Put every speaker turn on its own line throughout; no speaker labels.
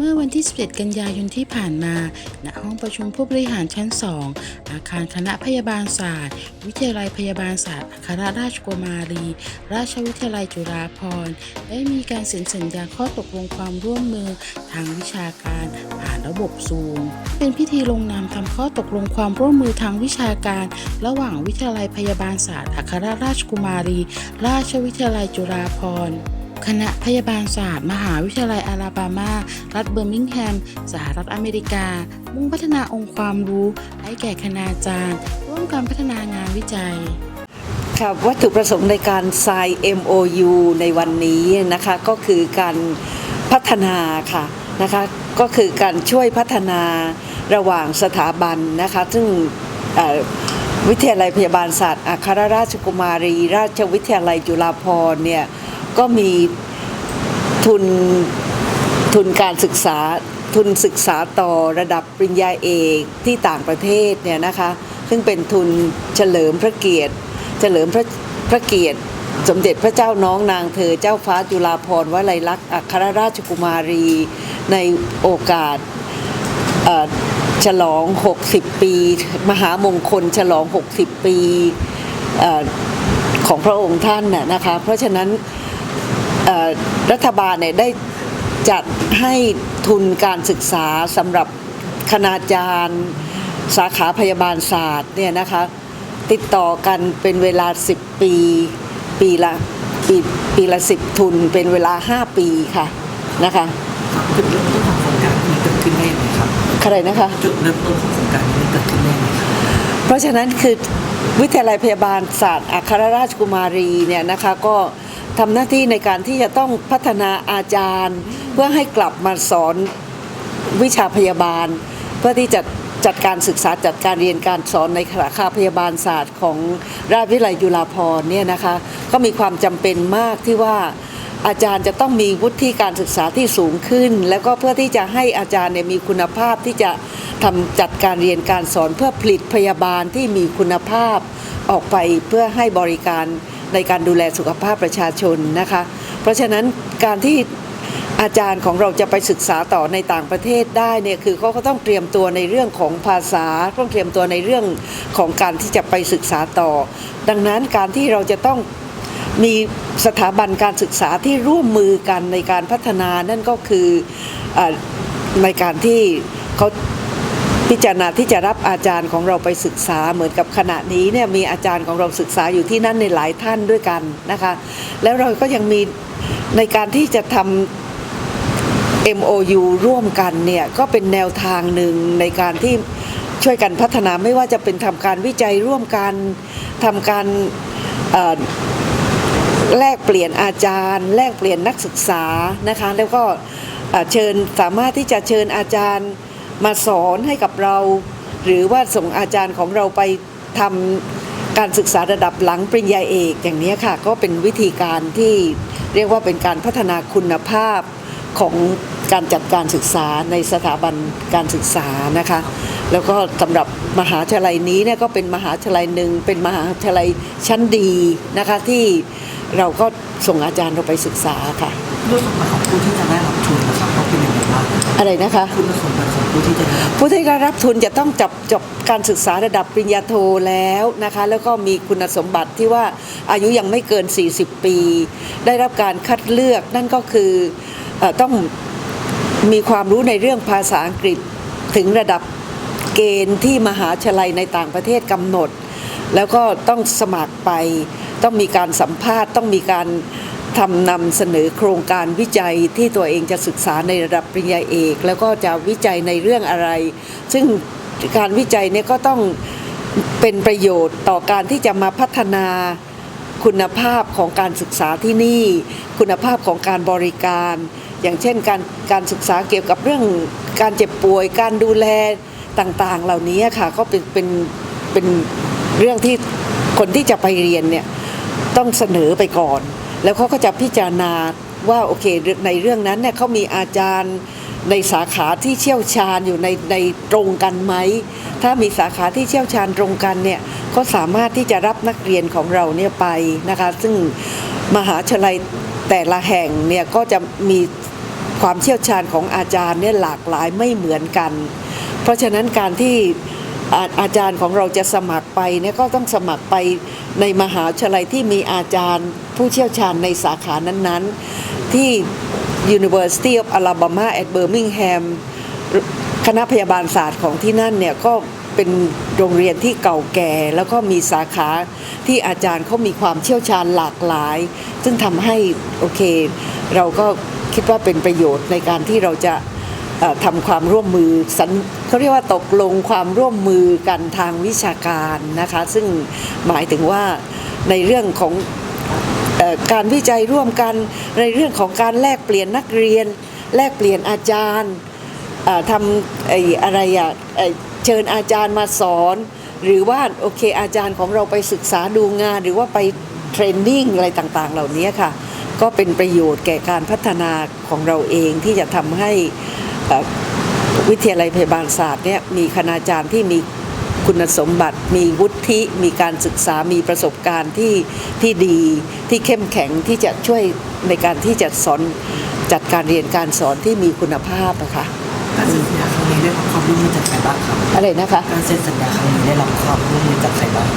เมื่อวันที่ 17 กันยายนที่ผ่านมา ณ ห้องประชุมผู้บริหารชั้น 2 อาคารคณะพยาบาลศาสตร์ วิทยาลัยพยาบาลศาสตร์อัครราชกุมารี ราชวิทยาลัยจุฬาภรณ์ ได้มีการเซ็นสัญญาข้อตกลงความร่วมมือทางวิชาการผ่านระบบซูม เป็นพิธีลงนามทำข้อตกลงความร่วมมือทางวิชาการ ระหว่างวิทยาลัยพยาบาลศาสตร์อัครราชกุมารี ราชวิทยาลัยจุฬาภรณ์ คณะพยาบาลศาสตร์ มหาวิทยาลัยอาลาบามา รัฐเบอร์มิงแฮม สหรัฐอเมริกา มุ่งพัฒนาองค์ความรู้ ให้แก่คณาจารย์ ร่วมกันพัฒนางานวิจัย
ค่ะวัตถุประสงค์ในการ sign MOU ในวันนี้นะคะก็คือการพัฒนาค่ะนะคะก็คือการช่วยพัฒนาระหว่างสถาบันนะคะซึ่งวิทยาลัยพยาบาลศาสตร์ อัครราชกุมารี ราชวิทยาลัยจุฬาภรณ์เนี่ย ก็มีทุนทุนการศึกษาทุนศึกษาต่อระดับปริญญาเอกที่ต่างประเทศเนี่ยนะคะ ซึ่งเป็นทุนเฉลิมพระเกียรติ เฉลิมพระพระเกียรติ สมเด็จพระเจ้าน้องนางเธอเจ้าฟ้าจุฬาภรณ์วลัยลักษณ์อัครราชกุมารี ในโอกาสเอ่อฉลอง 60 ปี มหามงคลฉลอง 60 ปีอของพระองค์ท่านน่ะนะคะ เพราะฉะนั้น รัฐบาลเนี่ยได้จัดให้ทุนการศึกษาสำหรับคณาจารย์ สาขาพยาบาลศาสตร์เนี่ยนะคะติดต่อกันเป็นเวลา 10 ปี ปีละปีปีละ 10 ทุนเป็นเวลา 5 ปีค่ะนะคะ
จุดเริ่มต้นของโครงการนี้เกิดขึ้นได้ยังไงครับ
ใครนะคะ
จุดเริ่มต้นของโครงการนี้เกิดขึ้นได้ยังไงครับ
เพราะฉะนั้นคือวิทยาลัยพยาบาลศาสตร์อัครราชกุมารีเนี่ยนะคะก็ ทำหน้าที่ในการที่จะต้องพัฒนาอาจารย์ เพื่อให้กลับมาสอนวิชาพยาบาล เพื่อที่จะจัดการศึกษาจัดการเรียนการสอนในสาขาพยาบาลศาสตร์ของราชวิทยาลัยจุฬาภรณ์เนี่ยนะคะก็มีความจำเป็นมากที่ว่าอาจารย์จะต้องมีวุฒิการศึกษาที่สูงขึ้น แล้วก็เพื่อที่จะให้อาจารย์เนี่ยมีคุณภาพที่จะทำจัดการเรียนการสอนเพื่อผลิตพยาบาลที่มีคุณภาพออกไปเพื่อให้บริการ ในการดูแลสุขภาพประชาชนนะคะ เพราะฉะนั้นการที่อาจารย์ของเราจะไปศึกษาต่อในต่างประเทศได้เนี่ยคือเขาก็ต้องเตรียมตัวในเรื่องของภาษาต้องเตรียมตัวในเรื่องของการที่จะไปศึกษาต่อ ดังนั้นการที่เราจะต้องมีสถาบันการศึกษาที่ร่วมมือกันในการพัฒนานั่นก็คืออในการที่เขา พิจารณาที่จะรับอาจารย์ของเราไปศึกษาเหมือนกับขณะนี้เนี่ยมีอาจารย์ของเราศึกษาอยู่ที่นั่นในหลายท่านด้วยกันนะคะ แล้วเราก็ยังมีในการที่จะทำ MOU ร่วมกันเนี่ยก็เป็นแนวทางหนึ่งในการที่ช่วยกันพัฒนาไม่ว่าจะเป็นทำการวิจัยร่วมกันทำการแลกเปลี่ยนอาจารย์ แลกเปลี่ยนนักศึกษานะคะ แล้วก็เชิญสามารถที่จะเชิญอาจารย์ มาสอนให้กับเรา หรือว่าส่งอาจารย์ของเราไปทำการศึกษาระดับหลังปริญญาเอกอย่างนี้ค่ะ ก็เป็นวิธีการที่เรียกว่าเป็นการพัฒนาคุณภาพของการจัดการศึกษาในสถาบันการศึกษานะคะ แล้วก็สำหรับมหาวิทยาลัยนี้เนี่ยก็เป็นมหาวิทยาลัยหนึ่งเป็นมหาวิทยาลัยชั้นดีนะคะที่เราก็ส่งอาจารย์เราไปศึกษาค่ะ
คุณสมบัติของผู้ที่จะได้รับทุนนะครับต้องเป็นยังไงบ้างครับ
อะไรนะคะ
คุณสมบัติของ ผู้ที่จะรับ
ผู้ที่ได้รับทุนจะต้องจบจบการศึกษาระดับปริญญาโทแล้วนะคะ แล้วก็มีคุณสมบัติที่ว่าอายุยังไม่เกิน 40 ปี ได้รับการคัดเลือกนั่นก็คืออต้องมีความรู้ในเรื่องภาษาอังกฤษถึงระดับเกณฑ์ที่มหาวิทยาลัยในต่างประเทศกำหนด แล้วก็ต้องสมัครไป ต้องมีการสัมภาษณ์ ต้องมีการ ทำนำเสนอโครงการวิจัยที่ตัวเองจะศึกษาในระดับปริญญาเอก แล้วก็จะวิจัยในเรื่องอะไร ซึ่งการวิจัยเนี่ยก็ต้องเป็นประโยชน์ต่อการที่จะมาพัฒนาคุณภาพของการศึกษาที่นี่ คุณภาพของการบริการ อย่างเช่นการการศึกษาเกี่ยวกับเรื่องการเจ็บป่วย การดูแลต่างๆ เหล่านี้ค่ะก็เป็นเป็นเป็นเรื่องที่คนที่จะไปเรียนเนี่ยต้องเสนอไปก่อน แล้วเขาก็จะพิจารณาว่าโอเคในเรื่องนั้นเนี่ยเขามีอาจารย์ในสาขาที่เชี่ยวชาญอยู่ในในตรงกันไหม ถ้ามีสาขาที่เชี่ยวชาญตรงกันเนี่ยเขาสามารถที่จะรับนักเรียนของเราเนี่ยไปนะคะ ซึ่งมหาวิทยาลัยแต่ละแห่งเนี่ยก็จะมีความเชี่ยวชาญของอาจารย์เนี่ยหลากหลายไม่เหมือนกัน เพราะฉะนั้นการที่ อาอาจารย์ของเราจะสมัครไปเนี่ยก็ต้องสมัครไปในมหาวิทยาลัยที่มีอาจารย์ผู้เชี่ยวชาญในสาขานั้นๆ ที่ University of Alabama at Birmingham คณะพยาบาลศาสตร์ของที่นั่นเนี่ยก็เป็นโรงเรียนที่เก่าแก่ แล้วก็มีสาขาที่อาจารย์เขามีความเชี่ยวชาญหลากหลาย ซึ่งทำให้โอเค เราก็คิดว่าเป็นประโยชน์ในการที่เราจะ ทำความร่วมมือเขาเรียกว่าตกลงความร่วมมือกันทางวิชาการนะคะซึ่งหมายถึงว่าในเรื่องของอการวิจัยร่วมกันในเรื่องของการแลกเปลี่ยนนักเรียน แลกเปลี่ยนอาจารย์ทำไอ้อะไรอะเอ่อเชิญอาจารย์มาสอน หรือว่าโอเคอาจารย์ของเราไปศึกษาดูงาน หรือว่าไปเทรนนิ่งอะไรต่างๆ เหล่านี้ค่ะ ก็เป็นประโยชน์แก่การพัฒนาของเราเองที่จะทำให้ วิทยาลัยพยาบาลศาสตร์เนี่ยมีคณาจารย์ที่มีคุณสมบัติ มีวุฒิมีการศึกษามีประสบการณ์ที่ที่ดีที่เข้มแข็งที่จะช่วยในการที่จะสอนจัดการเรียนการสอนที่มีคุณภาพนะคะ
การเซ็นสัญญาครั้งนี้ได้รับความร่วมมือจากใครบ้างครับ
อะไรนะคะ
การเซ็นสัญญาครั้งนี้ได้รับความร่วมมือจากใครบ้าง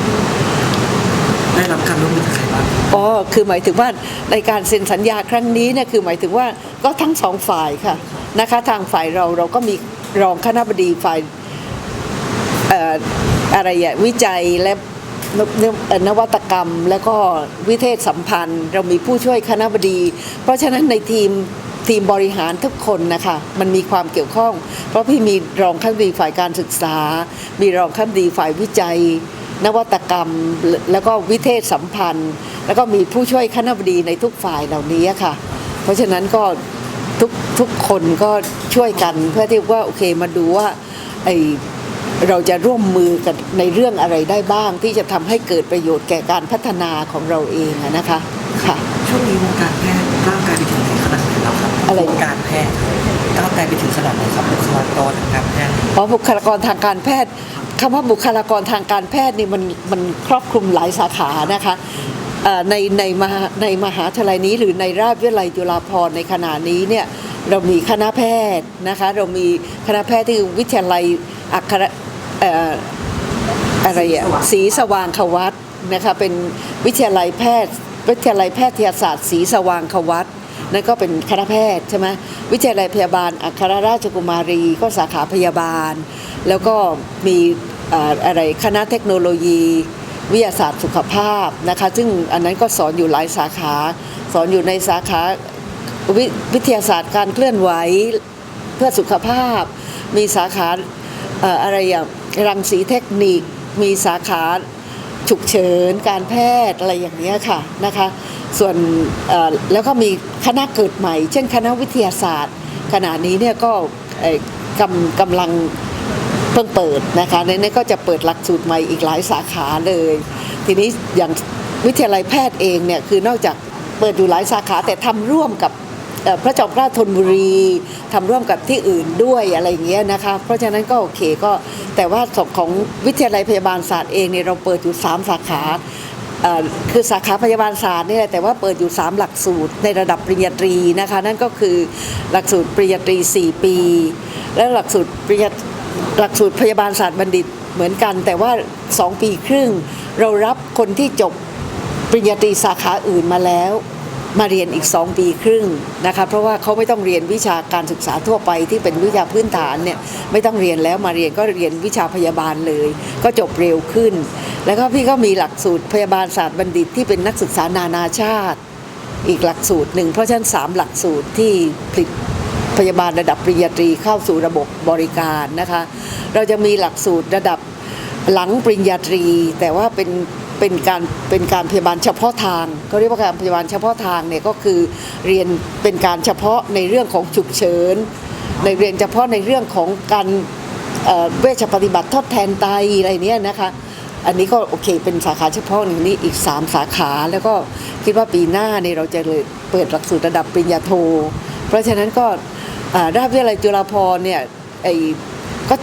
ได้รับการร่วมมือจากใครบ้าง
อ๋อคือหมายถึงว่าในการเซ็นสัญญาครั้งนี้เนี่ยคือหมายถึงว่าก็ทั้งสองฝ่ายค่ะ นะคะทางฝ่ายเราเราก็มีรองคณบดีฝ่ายอะไรอะวิจัยและนวัตกรรมแล้วก็วิเทศสัมพันธ์ เรามีผู้ช่วยคณบดี เพราะฉะนั้นในทีมทีมบริหารทุกคนนะคะมันมีความเกี่ยวข้อง เพราะพี่มีรองคณบดีฝ่ายการศึกษา มีรองคณบดีฝ่ายวิจัย นวัตกรรม แล้วก็วิเทศสัมพันธ์ แล้วก็มีผู้ช่วยคณบดีในทุกฝ่ายเหล่านี้ค่ะ เพราะฉะนั้นก็ ทุกทุกคนก็ช่วยกันเพื่อที่ว่าโอเคมาดูว่าไอเราจะร่วมมือกันในเรื่องอะไรได้บ้าง ที่จะทำให้เกิดประโยชน์แก่การพัฒนาของเราเองอะนะคะค่ะ
ช่วงนี้วงการแพทย์ก้าวไกลไปถึงไหนขนาดไหนแล้วครับ
อะไร
วงการแพทย์ก้าวไกลไปถึงขนาดไหนครับบุคลากรทางการแพทย์
เพราะบุคลากรทางการแพทย์คำว่าบุคลากรทางการแพทย์นี่มันมันครอบคลุมหลายสาขานะคะเอ่อ ในในมหาในมหาวิทยาลัยนี้ หรือในราชวิทยาลัยจุฬาภรณ์ในขณะนี้เนี่ยเรามีคณะแพทย์นะคะเรามีคณะแพทย์ที่วิทยาลัยอัครเอ่ออะไรอะศรีสว่างควัตนะคะเป็นวิทยาลัยแพทย์ วิทยาลัยแพทยศาสตร์ศรีสว่างควัตนั่นก็เป็นคณะแพทย์ใช่ไหมวิทยาลัยพยาบาล อัครราชกุมารีก็สาขาพยาบาล แล้วก็มีอะไรคณะเทคโนโลยี วิทยาศาสตร์สุขภาพนะคะ ซึ่งอันนั้นก็สอนอยู่หลายสาขา สอนอยู่ในสาขาวิวิทยาศาสตร์การเคลื่อนไหวเพื่อสุขภาพ มีสาขาอะไรอย่างรังสีเทคนิค มีสาขาฉุกเฉินการแพทย์อะไรอย่างนี้ค่ะนะคะ ส่วนแล้วก็มีคณะเกิดใหม่ เช่นคณะวิทยาศาสตร์ ขณะนี้เนี่ยก็กำกำลัง เพิ่งเปิดนะคะในนี้ก็จะเปิดหลักสูตรใหม่อีกหลายสาขาเลย ทีนี้อย่างวิทยาลัยแพทย์เองเนี่ยคือนอกจากเปิดอยู่หลายสาขาแต่ทำร่วมกับพระจอมเกล้าธนบุรีทำร่วมกับที่อื่นด้วยอะไรอย่างเงี้ยนะคะ เพราะฉะนั้นก็โอเคก็แต่ว่าศพของวิทยาลัยพยาบาลศาสตร์เองเนี่ยเราเปิดอยู่ 3 สาขาคือสาขาพยาบาลศาสตร์เนี่ยแต่ว่าเปิดอยู่ 3 หลักสูตรในระดับปริญญาตรีนะคะ นั่นก็คือหลักสูตรปริญญาตรี 4 ปี และหลักสูตรปริญญา หลักสูตรพยาบาลศาสตร์บัณฑิตเหมือนกัน แต่ว่า 2 ปีครึ่ง เรารับคนที่จบปริญญาตรีสาขาอื่นมาแล้ว มาเรียนอีก 2 ปีครึ่งนะคะเพราะว่าเขาไม่ต้องเรียนวิชาการศึกษาทั่วไปที่เป็นวิชาพื้นฐานเนี่ยไม่ต้องเรียนแล้วมาเรียนก็เรียนวิชาพยาบาลเลย ก็จบเร็วขึ้น แล้วก็พี่ก็มีหลักสูตรพยาบาลศาสตร์บัณฑิตที่เป็นนักศึกษานานาชาติ อีกหลักสูตรหนึ่งเพราะฉะนั้นสามหลักสูตรที่ผลิต พยาบาลระดับปริญญาตรีเข้าสู่ระบบบริการนะคะ เราจะมีหลักสูตรระดับหลังปริญญาตรี แต่ว่าเป็นเป็นการเป็นการพยาบาลเฉพาะทางเขาเรียกว่าการพยาบาลเฉพาะทางเนี่ยก็คือเรียนเป็นการเฉพาะในเรื่องของฉุกเฉินในเรียนเฉพาะในเรื่องของการเเวชปฏิบัติทดแทนไตอะไรเนี้ยนะคะ อันนี้ก็โอเคเป็นสาขาเฉพาะหนึ่งนี้อีก 3 สาขาแล้วก็คิดว่าปีหน้าเนี่ยเราจะเลยเปิดหลักสูตรระดับปริญญาโท เพราะฉะนั้นก็ ราชวิทยาลัยจุฬาภรณ์เนี่ยไอ้ก็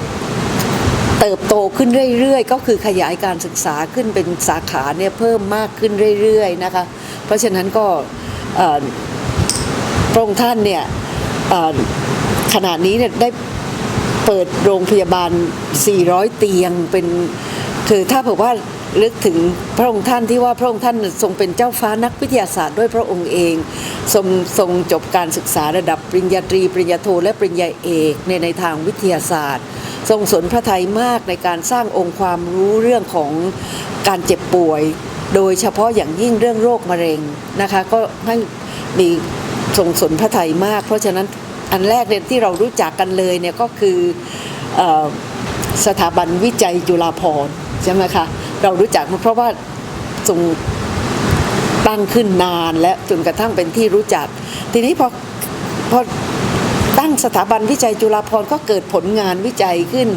เติบโตขึ้นเรื่อยๆ ก็คือขยายการศึกษาขึ้นเป็นสาขาเนี่ยเพิ่มมากขึ้นเรื่อยๆนะคะ เพราะฉะนั้นก็พระองค์ท่านเนี่ยขณะนี้เนี่ยได้เปิดโรงพยาบาล 400 เตียงเป็นคือถ้าบอกว่า ลึกถึงพระองค์ท่านที่ว่าพระองค์ท่านทรงเป็นเจ้าฟ้านักวิทยาศาสตร์ด้วยพระองค์เองทรงทรงจบการศึกษาระดับปริญญาตรี ปริญญาโทและปริญญาเอกในในทางวิทยาศาสตร์ ทรงสนพระทัยมากในการสร้างองค์ความรู้เรื่องของการเจ็บป่วย โดยเฉพาะอย่างยิ่งเรื่องโรคมะเร็งนะคะก็ให้มีทรงสนพระทัยมาก เพราะฉะนั้นอันแรกเนี่ยที่เรารู้จักกันเลยเนี่ยก็คืออสถาบันวิจัยจุฬาภรณ์ ใช่ไหมคะเรารู้จักมันเพราะว่าทรงตั้งขึ้นนานและจนกระทั่งเป็นที่รู้จัก ทีนี้พอพอตั้งสถาบันวิจัยจุฬาภรณ์ก็เกิดผลงานวิจัยขึ้น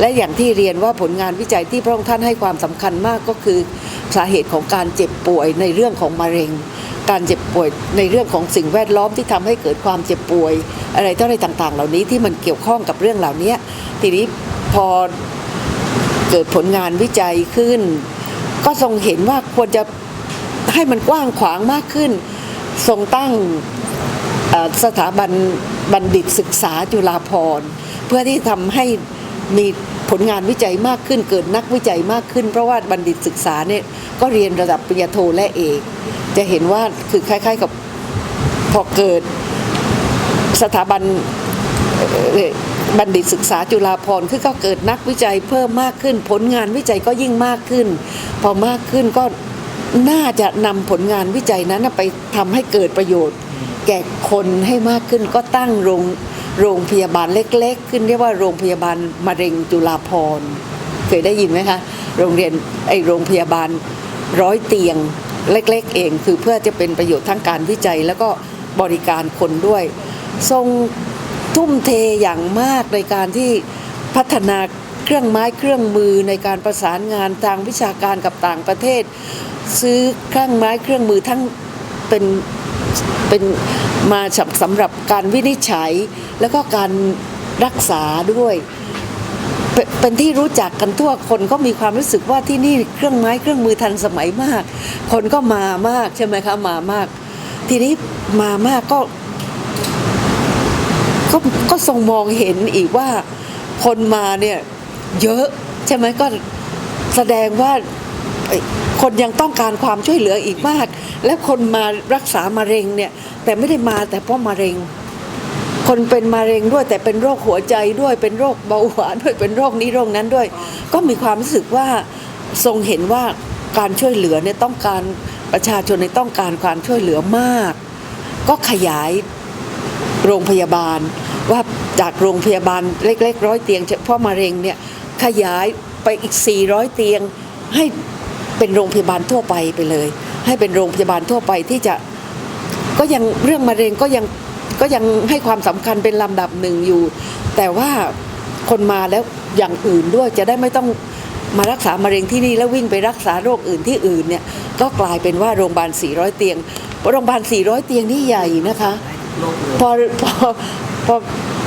และอย่างที่เรียนว่าผลงานวิจัยที่พระองค์ท่านให้ความสำคัญมากก็คือสาเหตุของการเจ็บป่วยในเรื่องของมะเร็ง การเจ็บป่วยในเรื่องของสิ่งแวดล้อมที่ทำให้เกิดความเจ็บป่วย อะไรต่ออะไรต่างๆ เหล่านี้ที่มันเกี่ยวข้องกับเรื่องเหล่านี้ทีนี้พอ เกิดผลงานวิจัยขึ้น ก็ทรงเห็นว่าควรจะให้มันกว้างขวางมากขึ้น ทรงตั้งสถาบันบัณฑิตศึกษาจุฬาภรณ์เพื่อที่ทำให้มีผลงานวิจัยมากขึ้น เกิดนักวิจัยมากขึ้น เพราะว่าบัณฑิตศึกษาเนี่ยก็เรียนระดับปริญญาโทและเอก จะเห็นว่าคือคล้าย ๆกับพอเกิดสถาบัน บัณฑิตศึกษาจุฬาภรณ์คือก็เกิดนักวิจัยเพิ่มมากขึ้น ผลงานวิจัยก็ยิ่งมากขึ้น พอมากขึ้นก็น่าจะนำผลงานวิจัยนั้นไปทำให้เกิดประโยชน์ แก่คนให้มากขึ้นก็ตั้งโรงโรงพยาบาลเล็ก ๆ ขึ้นเรียกว่าโรงพยาบาลมะเร็งจุฬาภรณ์เคยได้ยินไหมคะโรงเรียนไอโรงพยาบาลร้อยเตียงเล็ก ๆ เอง คือเพื่อจะเป็นประโยชน์ทั้งการวิจัยแล้วก็บริการคนด้วย ทรง ทุ่มเทอย่างมากในการที่พัฒนาเครื่องไม้เครื่องมือในการประสานงานทางวิชาการกับต่างประเทศ ซื้อเครื่องไม้เครื่องมือทั้งเป็นเป็นมาสำหรับการวินิจฉัย แล้วก็การรักษาด้วยเปเป็นที่รู้จักกันทั่วคนก็มีความรู้สึกว่าที่นี่เครื่องไม้เครื่องมือทันสมัยมาก คนก็มามากใช่ไหมคะมามาก ทีนี้มามากก็ ก็ก็ทรงมองเห็นอีกว่าคนมาเนี่ยเยอะใช่ไหมก็แสดงว่าคนยังต้องการความช่วยเหลืออีกมาก และคนมารักษามะเร็งเนี่ยแต่ไม่ได้มาแต่เพราะมะเร็ง คนเป็นมะเร็งด้วยแต่เป็นโรคหัวใจด้วยเป็นโรคเบาหวานด้วยเป็นโรคนี้โรคนั้นด้วย ก็มีความรู้สึกว่าทรงเห็นว่าการช่วยเหลือเนี่ยต้องการประชาชนในต้องการความช่วยเหลือมาก ก็ขยาย โรงพยาบาล ว่าจากโรงพยาบาลเล็กๆร้อยเตียงเฉพาะมะเร็งเนี่ยขยายไปอีก 400 เตียง ให้เป็นโรงพยาบาลทั่วไปไปเลย ให้เป็นโรงพยาบาลทั่วไปที่จะก็ยังเรื่องมะเร็งก็ยังก็ยังให้ความสำคัญเป็นลำดับหนึ่งอยู่ แต่ว่าคนมาแล้วอย่างอื่นด้วยจะได้ไม่ต้องมารักษามะเร็งที่นี่แล้ววิ่งไปรักษาโรคอื่นที่อื่นเนี่ยก็กลายเป็นว่าโรงพยาบาล 400 เตียงโรงพยาบาล 400 เตียงนี่ใหญ่นะคะ พอพอพอ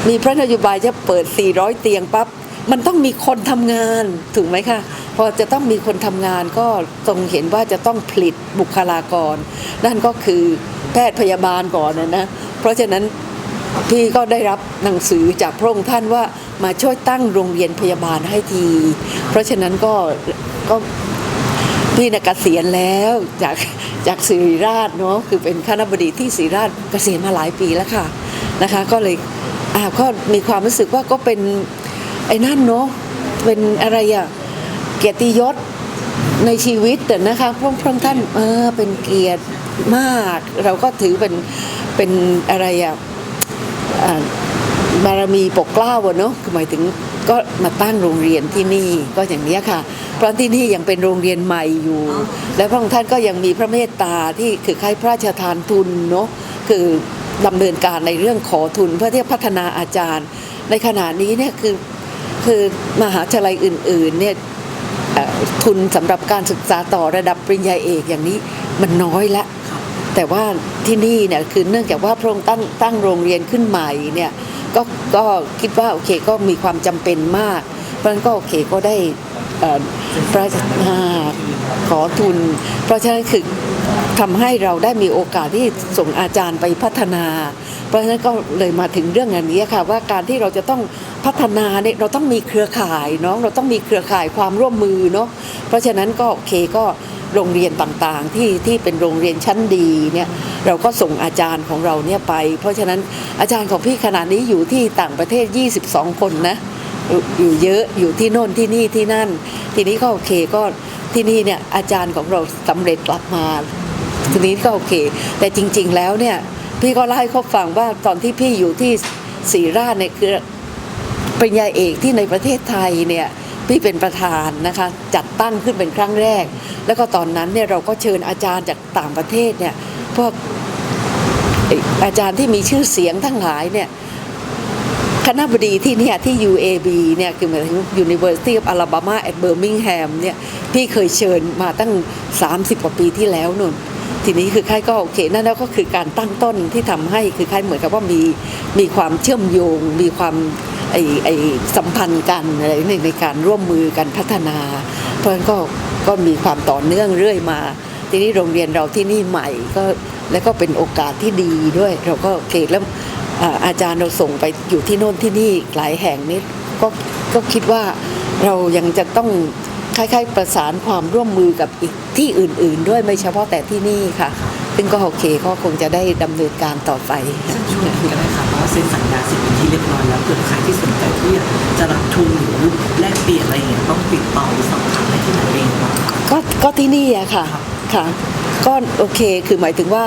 มีพระนโยบายจะเปิด 400 เตียงปั๊บมันต้องมีคนทำงานถูกไหมคะพอจะต้องมีคนทำงานก็ทรงเห็นว่าจะต้องผลิตบุคลากร นั่นก็คือแพทย์พยาบาลก่อนนะนะเพราะฉะนั้นพี่ก็ได้รับหนังสือจากพระองค์ท่านว่ามาช่วยตั้งโรงเรียนพยาบาลให้ที เพราะฉะนั้นก็ก็ พี่นะเกษียณแล้วจากจากศิริราชเนาะคือเป็นคณบดีที่ศิริราชเกษียณมาหลายปีแล้วค่ะนะคะ ก็เลยอ่าก็มีความรู้สึกว่าก็เป็นไอ้นั่นเนาะเป็นอะไรอะเกียรติยศในชีวิตแต่นะคะพระพระท่านเออเป็นเกียรติมาก เราก็ถือเป็นเป็นอะไรอะอ่าบารมีปกเกล้าเนาะคือหมายถึง ก็มาตั้งโรงเรียนที่นี่ก็อย่างเนี้ยค่ะ เพราะที่นี่ยังเป็นโรงเรียนใหม่อยู่ และพระองค์ท่านก็ยังมีพระเมตตาที่คือให้พระราชทานทุนเนาะคือดำเนินการในเรื่องขอทุนเพื่อที่จะพัฒนาอาจารย์ ในขณะนี้เนี่ยคือคือมหาวิทยาลัยอื่นๆเนี่ยเอ่อทุนสำหรับการศึกษาต่อระดับปริญญาเอกอย่างนี้มันน้อยละ แต่ว่าที่นี่เนี่ยคือเนื่องจากว่าพระองค์ตั้งตั้งโรงเรียนขึ้นใหม่เนี่ยก็ก็คิดว่าโอเคก็มีความจำเป็นมาก เพราะฉะนั้นก็โอเคก็ได้พระาขอทุน เพราะฉะนั้นคือทำให้เราได้มีโอกาสที่ส่งอาจารย์ไปพัฒนา เพราะฉะนั้นก็เลยมาถึงเรื่องอันนี้ค่ะว่าการที่เราจะต้องพัฒนาเนี่ยเราต้องมีเครือข่ายเนาะเราต้องมีเครือข่ายความร่วมมือเนาะเพราะฉะนั้นก็โอเคก็ โรงเรียนต่างๆ ที่ที่เป็นโรงเรียนชั้นดีเนี่ยเราก็ส่งอาจารย์ของเราเนี่ยไป เพราะฉะนั้นอาจารย์ของพี่ขนาดนี้อยู่ที่ต่างประเทศ 22 คนนะอยู่เยอะอยู่ที่โน่นที่นี่ที่นั่น ทีนี้ก็โอเคก็ที่นี่เนี่ยอาจารย์ของเราสำเร็จกลับมาทีนี้ก็โอเค แต่จริง ๆแล้วเนี่ยพี่ก็เล่าให้เขาฟังว่าตอนที่พี่อยู่ที่ศรีราชเนี่ยคือปริญญาเอกที่ในประเทศไทยเนี่ย พี่เป็นประธานนะคะจัดตั้งขึ้นเป็นครั้งแรก แล้วก็ตอนนั้นเนี่ยเราก็เชิญอาจารย์จากต่างประเทศเนี่ยพวกเอ่ออาจารย์ที่มีชื่อเสียงทั้งหลายเนี่ยคณะบดีที่เนี่ยที่ UAB เนี่ยคือหมายถึง University of Alabama at Birmingham เนี่ยพี่เคยเชิญมาตั้ง 30 กว่าปีที่แล้วนุ่น ทีนี้คือค่ายก็โอเคนั่นแล้วก็คือการตั้งต้นที่ทำให้คือค่ายเหมือนกับว่ามีมีความเชื่อมโยง มีความไอไอสัมพันธ์กันอะไรในในการร่วมมือกันพัฒนา เพราะฉะนั้นก็ก็มีความต่อเนื่องเรื่อยมา ทีนี้โรงเรียนเราที่นี่ใหม่ก็แล้วก็เป็นโอกาสที่ดีด้วย เราก็โอเคแล้วอ่าอาจารย์เราส่งไปอยู่ที่โน่นที่นี่หลายแห่งนี้ก็ก็คิดว่าเรายังจะต้อง คล้ายๆ ประสานความร่วมมือกับอีกที่อื่น ๆ ด้วยไม่เฉพาะแต่ที่นี่ค่ะ ซึ่งก็โอเคก็คงจะได้ดำเนินการต่อไป
ซึ่งช่วงนี้ก็ได้ค่ะเพราะว่าเซ็นสัญญาเสร็จเป็นที่เรียบร้อยแล้วเกิดใครที่สนใจที่อยากจะรับทุนหรือแลกเปลี่ยนอะไรอย่างเงี้ยต้องติดต่อหรือสอบถามได้ที่ไหนเองบ้าง
ก็ก็ที่นี่อะค่ะค่ะก็โอเคคือหมายถึงว่า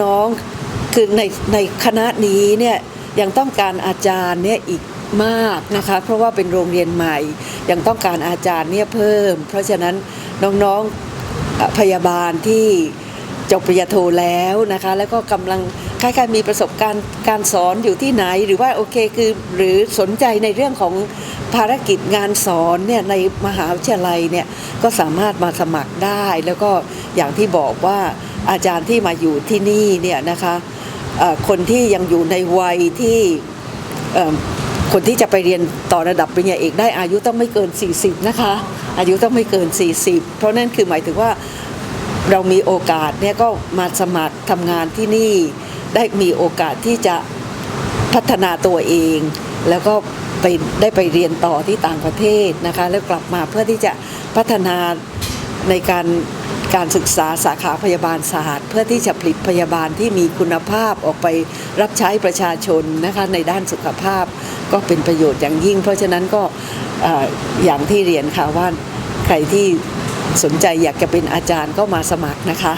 น้องๆคือในในคณะนี้เนี่ยยังต้องการอาจารย์เนี่ยอีก มากนะคะ เพราะว่าเป็นโรงเรียนใหม่ ยังต้องการอาจารย์เนี่ยเพิ่ม เพราะฉะนั้นน้องๆพยาบาลที่จบปริญญาโทแล้วนะคะ แล้วก็กำลังคล้ายๆมีประสบการณ์การสอนอยู่ที่ไหน หรือว่าโอเคคือหรือสนใจในเรื่องของภารกิจงานสอนเนี่ยในมหาวิทยาลัยเนี่ยก็สามารถมาสมัครได้ แล้วก็อย่างที่บอกว่าอาจารย์ที่มาอยู่ที่นี่เนี่ยนะคะคนที่ยังอยู่ในวัยที่ คนที่จะไปเรียนต่อระดับปริญญาเอกได้อายุต้องไม่เกิน 40 นะคะ อายุต้องไม่เกิน 40 เพราะนั่นคือหมายถึงว่าเรามีโอกาสเนี่ยก็มาสมัครทำงานที่นี่ได้มีโอกาสที่จะพัฒนาตัวเอง แล้วก็ไปได้ไปเรียนต่อที่ต่างประเทศนะคะ แล้วกลับมาเพื่อที่จะพัฒนาในการ การศึกษาสาขาพยาบาลศาสตร์ เพื่อที่จะผลิตพยาบาลที่มีคุณภาพออกไปรับใช้ประชาชนนะคะในด้านสุขภาพก็เป็นประโยชน์อย่างยิ่ง เพราะฉะนั้นก็เอ่อย่างที่เรียนค่ะว่าใครที่สนใจอยากจะเป็นอาจารย์ก็มาสมัครนะคะ